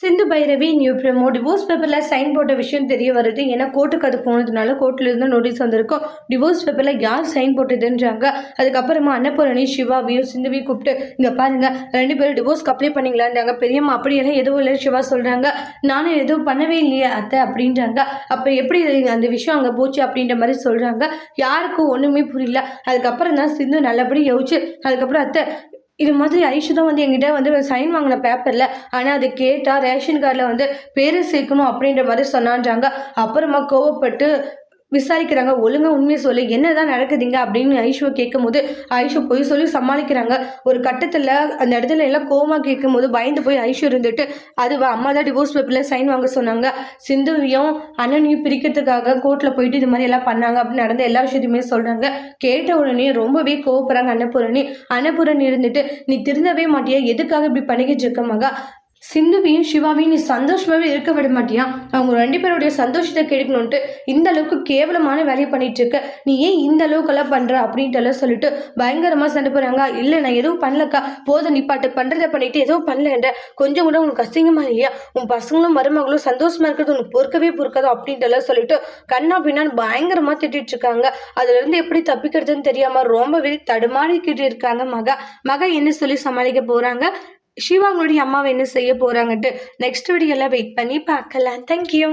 Sindhu Bhairavi new promo divorce பேப்பரில் sign போட்ட விஷயம் தெரிய வருது. ஏன்னா கோர்ட்டுக்கு அது போனதுனால கோர்ட்டில் நோட்டீஸ் வந்திருக்கும். டிவோர்ஸ் பேப்பரில் யார் சைன் போட்டதுன்றாங்க. அதுக்கப்புறமா அன்னபூரணி சிவாவையும் சிந்துவையும் கூப்பிட்டு இங்கே பாருங்கள் ரெண்டு பேரும் டிவோர்ஸ்க்கு அப்ளை பண்ணிங்களான்றாங்க. பெரியம்மா அப்படியெல்லாம் எதுவும் இல்லை சிவா சொல்கிறாங்க நானும் எதுவும் பண்ணவே இல்லையே அத்தை அப்படின்றாங்க. அப்போ எப்படி அந்த விஷயம் அங்கே போச்சு அப்படின்ற மாதிரி சொல்கிறாங்க யாருக்கும் ஒன்றுமே புரியல. அதுக்கப்புறம் தான் சிந்து நல்லபடி யோசிச்சு அதுக்கப்புறம் அத்தை இது மாதிரி ஐஷு தான் வந்து எங்கிட்ட வந்து சைன் வாங்கின பேப்பரில் ஆனால் அது கேட்டால் ரேஷன் கார்டில் வந்து பேரை சேர்க்கணும் அப்படின்ற மாதிரி சொன்னான்றாங்க. அப்புறமா கோவப்பட்டு விசாரிக்கிறாங்க. ஒழுங்காக உண்மையை சொல்லு. என்னதான் நடக்குதுங்க அப்படின்னு ஐஷுவை கேட்கும்போது ஐஷோ பொய் சொல்லி சமாளிக்கிறாங்க. ஒரு கட்டத்தில் அந்த இடத்துல எல்லாம் கோமா கேட்கும் போது பயந்து போய் ஐஷோ இருந்துட்டு அது அம்மா தான் டிவோர்ஸ் பேப்பரில் சைன் வாங்க சொன்னாங்க. சிந்துவையும் அண்ணனையும் பிரிக்கிறதுக்காக கோர்ட்டில் போயிட்டு இது மாதிரி எல்லாம் பண்ணாங்க அப்படின்னு நடந்த எல்லா விஷயத்தையுமே சொல்கிறாங்க கேட்ட உடனே ரொம்பவே கோவப்படுறாங்க அன்னபூரணி. அன்னபூரணி இருந்துட்டு நீ திருந்தவே மாட்டியா? எதுக்காக இப்படி பண்ணிக்கிட்டு இருக்க மகா? சிந்துவையும் சிவாவையும் நீ சந்தோஷமாகவே இருக்க விட மாட்டியா? அவங்க ரெண்டு பேருடைய சந்தோஷத்தை கெடுக்கணுன்ட்டு இந்த அளவுக்கு கேவலமான வேலையை பண்ணிட்டு இருக்க. நீ ஏன் இந்த அளவுக்கெல்லாம் பண்ற அப்படின்ட்டு எல்லாம் சொல்லிட்டு பயங்கரமாக சண்டை போறாங்க இல்லை நான் எதுவும் பண்ணலக்கா. போதும் நீ பாட்டு பண்றதை பண்ணிட்டு எதுவும் பண்ணலன்ற. கொஞ்சம் கூட உனக்கு அசிங்கமா இல்லையா? உன் பசங்களும் மருமகளும் சந்தோஷமா இருக்கிறது உனக்கு பொறுக்கவே பொறுக்காது அப்படின்ட்டு எல்லாம் சொல்லிட்டு கண்ணா பின்னான்னு பயங்கரமாக திட்டிட்டு இருக்காங்க. அதுல இருந்து எப்படி தப்பிக்கிறதுன்னு தெரியாம ரொம்பவே தடுமாறிக்கிட்டு இருக்காங்க மகா. மகா என்ன சொல்லி சமாளிக்க போறாங்க? சிவா அம்மாவை என்ன செய்ய போறாங்கன்ட்டு நெக்ஸ்ட் வீடியோல வெயிட் பண்ணி பார்க்கலாம். தேங்க்யூ